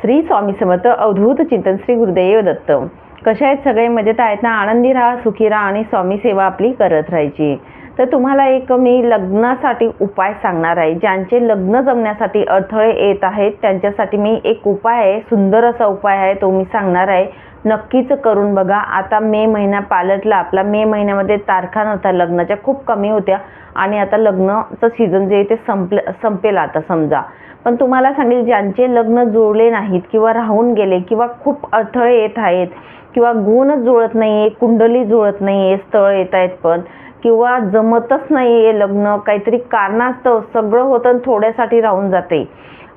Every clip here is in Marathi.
श्री स्वामी समर्थ अवधूत चिंतन श्री गुरुदेव दत्त. कशा आहेत सगळे? मजेत आहेत ना? आनंदी राहा सुखी राहा आणि स्वामी सेवा आपली करत राहायची. तर तुम्हाला एक मी लग्नासाठी उपाय सांगणार आहे. ज्यांचे लग्न जमण्यासाठी अडथळे येत आहेत त्यांच्यासाठी मी एक उपाय आहे. सुंदर असा उपाय आहे तो मी सांगणार आहे. नक्कीच करून बघा. आता मे महिना पालटला. आपला मे महिन्यामध्ये तारखा नव्हत्या. लग्नाच्या खूप कमी होत्या. आणि आता लग्नाचं सीझन जे आहे ते संपलं संपेल आता समजा. पण तुम्हाला सांगेल ज्यांचे लग्न जुळले नाहीत किंवा राहून गेले किंवा खूप अडथळे येत आहेत किंवा गुणच जुळत नाही आहे कुंडली जुळत नाही आहे स्थळ येत आहेत पण किंवा जमतच नाही आहे लग्न काहीतरी कारणास्तव सगळं होतं आणि थोड्यासाठी राहून जाते.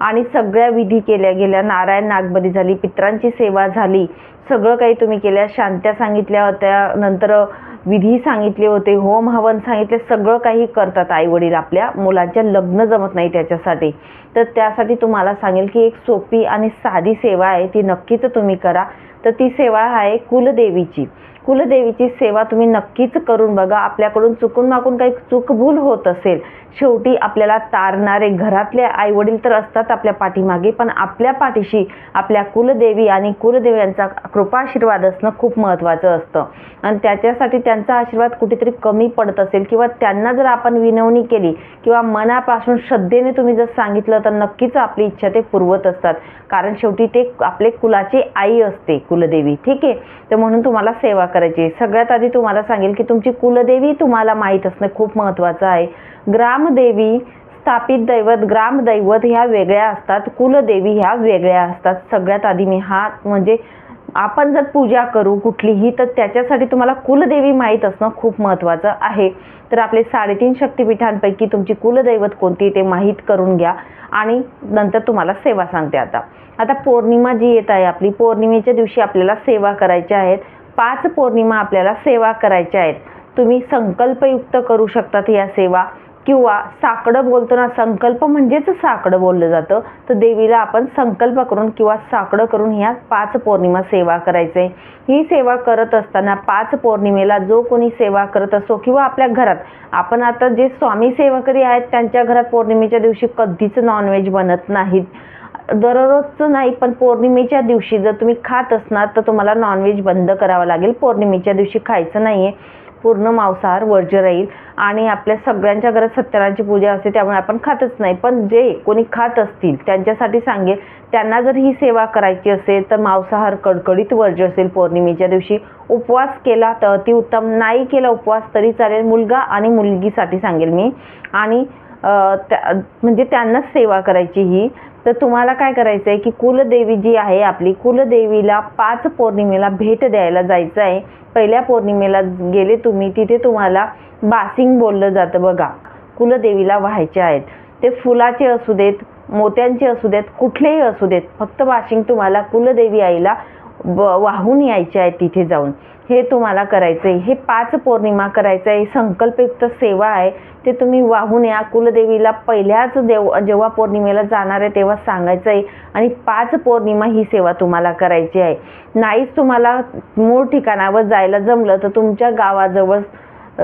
आणि सगळ्या विधी केल्या गेल्या. नारायण नागबरी झाली पित्रांची सेवा झाली. सगळं काही तुम्ही केल्या. शांत्या सांगितल्या होत्या. नंतर विधी सांगितले होते. होम हवन सांगितले. सगळं काही करतात आई वडील आपल्या. मुलांच्या लग्न जमत नाही त्याच्यासाठी. तर त्यासाठी तुम्हाला सांगेल की एक सोपी आणि साधी सेवा आहे. ती नक्कीच तुम्ही करा. तर ती सेवा आहे कुलदेवीची. कुलदेवीची सेवा तुम्ही नक्कीच करून बघा. आपल्याकडून चुकून माकून काही चूकभूल होत असेल शेवटी आपल्याला तारणारे घरातले आईवडील तर असतात आपल्या पाठीमागे पण आपल्या पाठीशी आपल्या कुलदेवी आणि कुलदेवी यांचा कृपाशीर्वाद असणं खूप महत्त्वाचं असतं. आणि त्याच्यासाठी त्यांचा आशीर्वाद कुठेतरी कमी पडत असेल किंवा त्यांना जर आपण विनवणी केली किंवा मनापासून श्रद्धेने तुम्ही जर सांगितलं तर नक्कीच आपली इच्छा ते पुरवत असतात. कारण शेवटी ते आपले कुलाची आई असते. कुलदेवी. ठीक आहे? तर म्हणून तुम्हाला सेवा करायची आहे. सगळ्यात आधी तुम्हाला सांगेल की तुमची कुलदेवी तुम्हाला माहीत असणं खूप महत्त्वाचं आहे. ग्रामदेवी स्थापित दैवत ग्रामदैवत ह्या वेगळ्या असतात. कुलदेवी ह्या वेगळ्या असतात. सगळ्यात आधी मी हा म्हणजे आपण जर पूजा करू कुठलीही तर त्याच्यासाठी तुम्हाला कुलदेवी माहीत असणं खूप महत्त्वाचं आहे. तर आपले साडेतीन शक्तिपीठांपैकी तुमची कुलदैवत कोणती ते माहीत करून घ्या आणि नंतर तुम्हाला सेवा सांगते आता. आता पौर्णिमा जी येत आहे आपली पौर्णिमेच्या दिवशी आपल्याला सेवा करायच्या आहेत. पाच पौर्णिमा आपल्याला सेवा करायच्या आहेत. तुम्ही संकल्पयुक्त करू शकतात या सेवा. किंवा साकडं बोलताना संकल्प म्हणजेच साकडं बोललं जातं. तर देवीला आपण संकल्प करून किंवा साकडं करून ह्या पाच पौर्णिमा सेवा करायचे. ही सेवा करत असताना पाच पौर्णिमेला जो कोणी सेवा करत असो किंवा आपल्या घरात आपण आता जे स्वामी सेवकरी आहेत त्यांच्या घरात पौर्णिमेच्या दिवशी कधीच नॉनव्हेज बनत नाहीत. दररोजचं नाही पण पौर्णिमेच्या दिवशी जर तुम्ही खात असणार तर तुम्हाला नॉनव्हेज बंद करावं लागेल. पौर्णिमेच्या दिवशी खायचं नाही आहे पूर्ण मांसाहार वर्ज्य राहील आणि आपल्या सगळ्यांच्या घरात सत्यनारायणची पूजा असते त्यामुळे आपण खातच नाही. पण जे कोणी खात असतील त्यांच्यासाठी सांगेल त्यांना जर ही सेवा करायची असेल तर मांसाहार कडकडीत वर्ज्य असेल पौर्णिमेच्या दिवशी. उपवास केला तर अतिउत्तम नाही केला उपवास तरी चालेल. मुलगा आणि मुलगीसाठी सांगेल मी. आणि त्या म्हणजे त्यांनाच सेवा करायची ही. तर तुम्हाला काय करायचं आहे की कुलदेवी जी आहे आपली कुलदेवीला पाच पौर्णिमेला भेट द्यायला जायचं आहे पहिल्या पौर्णिमेला गेले तुम्ही तिथे तुम्हाला बासिंग बोललं जातं बघा. कुलदेवीला व्हायचे आहेत. ते फुलाचे असू देत मोत्यांचे असू देत कुठलेही असू देत फक्त बाशिंग तुम्हाला कुलदेवी आईला वाहून यायचे आहे तिथे जाऊन. हे तुम्हाला करायचं आहे हे पाच पौर्णिमा करायचं आहे संकल्पयुक्त सेवा आहे. ते तुम्ही वाहून या. कुलदेवीला पहिल्याच देव जेव्हा पौर्णिमेला जाणार आहे तेव्हा सांगायचं आहे आणि पाच पौर्णिमा ही सेवा तुम्हाला करायची आहे. नाहीच तुम्हाला मूळ ठिकाणावर जायला जमलं तर तुमच्या गावाजवळ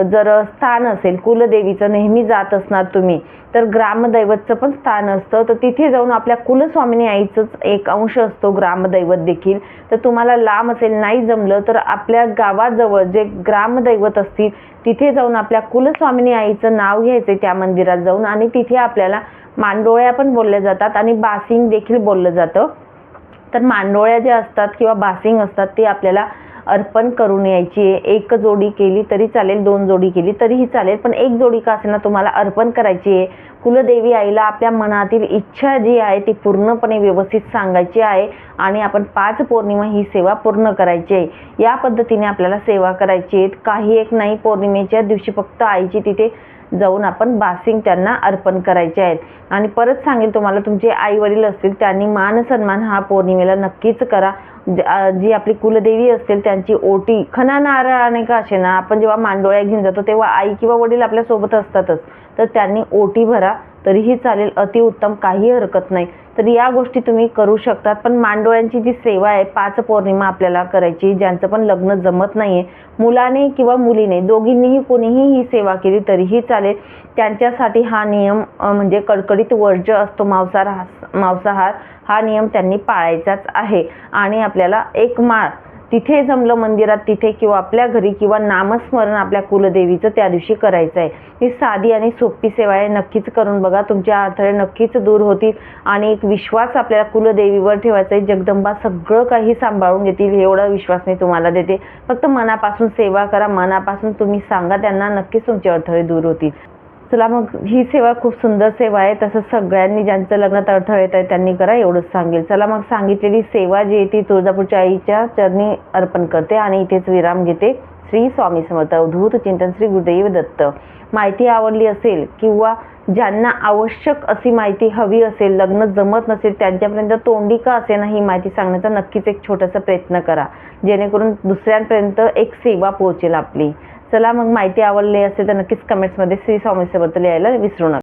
जर स्थान असेल कुलदेवीचं नेहमी जात असणार तुम्ही तर ग्रामदैवतचं पण स्थान असतं. तर तिथे जाऊन आपल्या कुलस्वामिनी आईचंच एक अंश असतो ग्रामदैवत देखील. तर तुम्हाला लांब असेल नाही जमलं तर आपल्या गावाजवळ जे ग्रामदैवत असतील तिथे जाऊन आपल्या कुलस्वामिनी आईचं नाव घ्यायचं त्या मंदिरात जाऊन. आणि तिथे आपल्याला मांडोळ्या पण बोलल्या जातात आणि बासिंग देखील बोललं जातं. तर मांडोळ्या ज्या असतात किंवा बासिंग असतात ते आपल्याला अर्पण करून यायची आहे. एक जोडी केली तरी चालेल दोन जोडी केली तरीही चालेल पण एक जोडी का असेना तुम्हाला अर्पण करायची आहे. कुलदेवी आईला आपल्या मनातील इच्छा जी आहे ती पूर्णपणे व्यवस्थित सांगायची आहे आणि आपण पाच पौर्णिमा ही सेवा पूर्ण करायची आहे. या पद्धतीने आपल्याला सेवा करायची आहे. काही एक नाही पौर्णिमेच्या दिवशी फक्त आईची तिथे जाऊन आपण बासिंग त्यांना अर्पण करायचे आहेत. आणि परत सांगेल तुम्हाला तुमचे आई वडील असतील त्यांनी मान सन्मान हा पौर्णिमेला नक्कीच करा. जी आपली कुलदेवी असतील त्यांची ओटी खना नारळाने का असे ना आपण जेव्हा मांडोळ्या घेऊन जातो तेव्हा आई किंवा वडील आपल्यासोबत असतातच तर त्यांनी ओटी भरा तरीही चालेल अतिउत्तम काही हरकत नाही. तर या गोष्टी तुम्ही करू शकतात. पण मांडोळ्यांची जी सेवा आहे पाच पौर्णिमा आपल्याला करायची ज्यांचं पण लग्न जमत नाही आहे मुलाने किंवा मुलीने दोघींनीही कोणीही ही सेवा केली तरीही चालेल. त्यांच्यासाठी हा नियम म्हणजे कडकडीत वर्ज्य असतो मांसाहार मांसाहार हा नियम त्यांनी पाळायचाच आहे. आणि आपल्याला एक माळ तिथे जमलं मंदिरात तिथे किंवा आपल्या घरी किंवा नामस्मरण आपल्या कुलदेवीचं त्या दिवशी करायचं आहे. ही साधी आणि सोपी सेवा आहे. नक्कीच करून बघा तुमचे अडथळे नक्कीच दूर होतील आणि एक विश्वास आपल्याला कुलदेवीवर ठेवायचा आहे. जगदंबा सगळं काही सांभाळून घेतील एवढा विश्वास मी तुम्हाला देते. फक्त मनापासून सेवा करा मनापासून तुम्ही सांगा त्यांना नक्कीच तुमचे अडथळे दूर होतील. चला मग ही सेवा खूप सुंदर सेवा आहे. तसं सगळ्यांनी ज्यांचं लग्नात अडथळे येत आहे त्यांनी करा एवढंच सांगेल. चला मग सांगितलेली सेवा जी आहे ती तुळजापूरच्या आईच्या चरणी अर्पण करते आणि इथेच विराम घेते. श्री स्वामी समर्थ अवधूत चिंतन श्री गुरुदेव दत्त. माहिती आवडली असेल किंवा ज्यांना आवश्यक अशी माहिती हवी असेल लग्न जमत नसेल त्यांच्यापर्यंत तोंडी का असे ही माहिती सांगण्याचा नक्कीच एक छोटासा प्रयत्न करा. जेणेकरून दुसऱ्यांपर्यंत एक सेवा पोहोचेल आपली. चला मग माहिती आवडली असेल तर नक्कीच कमेंट्समध्ये श्री स्वामीच्याबद्दल यायला विसरू नका.